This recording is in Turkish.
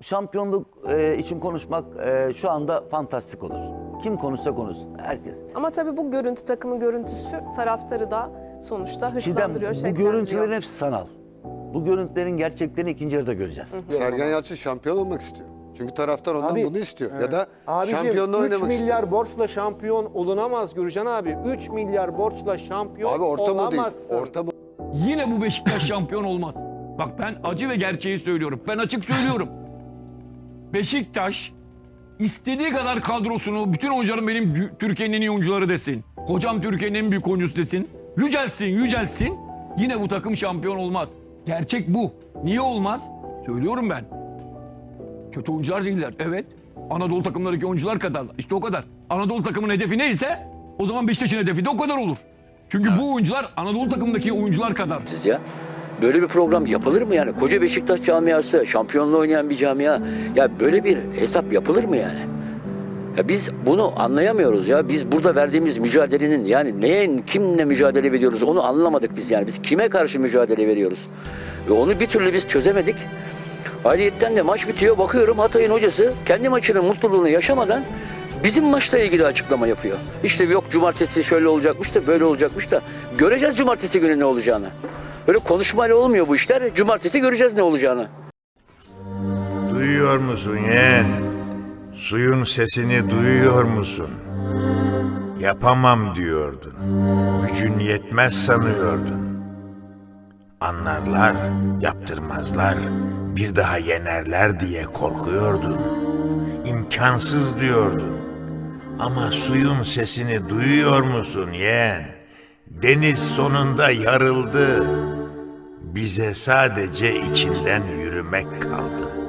şampiyonluk e, için konuşmak e, şu anda fantastik olur. Kim konuşsa konuşsun. Herkes. Ama tabii bu görüntü takımın görüntüsü taraftarı da sonuçta Çiğdem hırslandırıyor, bu şevklendiriyor. görüntülerin hepsi sanal. Bu görüntülerin gerçeklerini ikinci yarıda göreceğiz. Sergen Yalçın şampiyon olmak istiyor. Çünkü taraftar ondan Abi, bunu istiyor. Ya da Abicim şampiyonluğu 3 oynamak milyar istiyor. borçla şampiyon olunamaz Gürcan abi. 3 milyar borçla şampiyon Abi orta mı değil? olamazsın. Orta mı? Yine bu Beşiktaş şampiyon olmaz. Bak ben acı ve gerçeği söylüyorum. Ben açık söylüyorum. Beşiktaş istediği kadar kadrosunu bütün oyuncularım benim Türkiye'nin en iyi oyuncuları desin. Hocam Türkiye'nin en büyük oyuncusu desin. Yücelsin, yücelsin. Yine bu takım şampiyon olmaz. Gerçek bu. Niye olmaz? Söylüyorum ben. Kötü oyuncular değiller. Evet. Anadolu takımlarındaki oyuncular kadar. İşte o kadar. Anadolu takımının hedefi neyse o zaman Beşiktaş'ın hedefi de o kadar olur. Çünkü bu oyuncular Anadolu takımındaki oyuncular kadar. siz ya. Böyle bir program yapılır mı yani? Koca Beşiktaş camiası, şampiyonluğu oynayan bir camia. Ya böyle bir hesap yapılır mı yani? Ya biz bunu anlayamıyoruz ya. Biz burada verdiğimiz mücadelenin yani neye, kimle mücadele veriyoruz onu anlamadık biz yani. Biz kime karşı mücadele veriyoruz? Ve onu bir türlü biz çözemedik. Ayrıyetten de maç bitiyor bakıyorum Hatay'ın hocası kendi maçının mutluluğunu yaşamadan bizim maçla ilgili açıklama yapıyor. İşte yok cumartesi şöyle olacakmış da böyle olacakmış da göreceğiz cumartesi günü ne olacağını. Böyle konuşmayla olmuyor bu işler. Cumartesi göreceğiz ne olacağını. Duyuyor musun yeğen? Suyun sesini duyuyor musun? Yapamam diyordun. Gücün yetmez sanıyordun. Anlarlar, yaptırmazlar, bir daha yenerler diye korkuyordun. İmkansız diyordun. Ama suyun sesini duyuyor musun yeğen? Deniz sonunda yarıldı. Bize sadece içinden yürümek kaldı.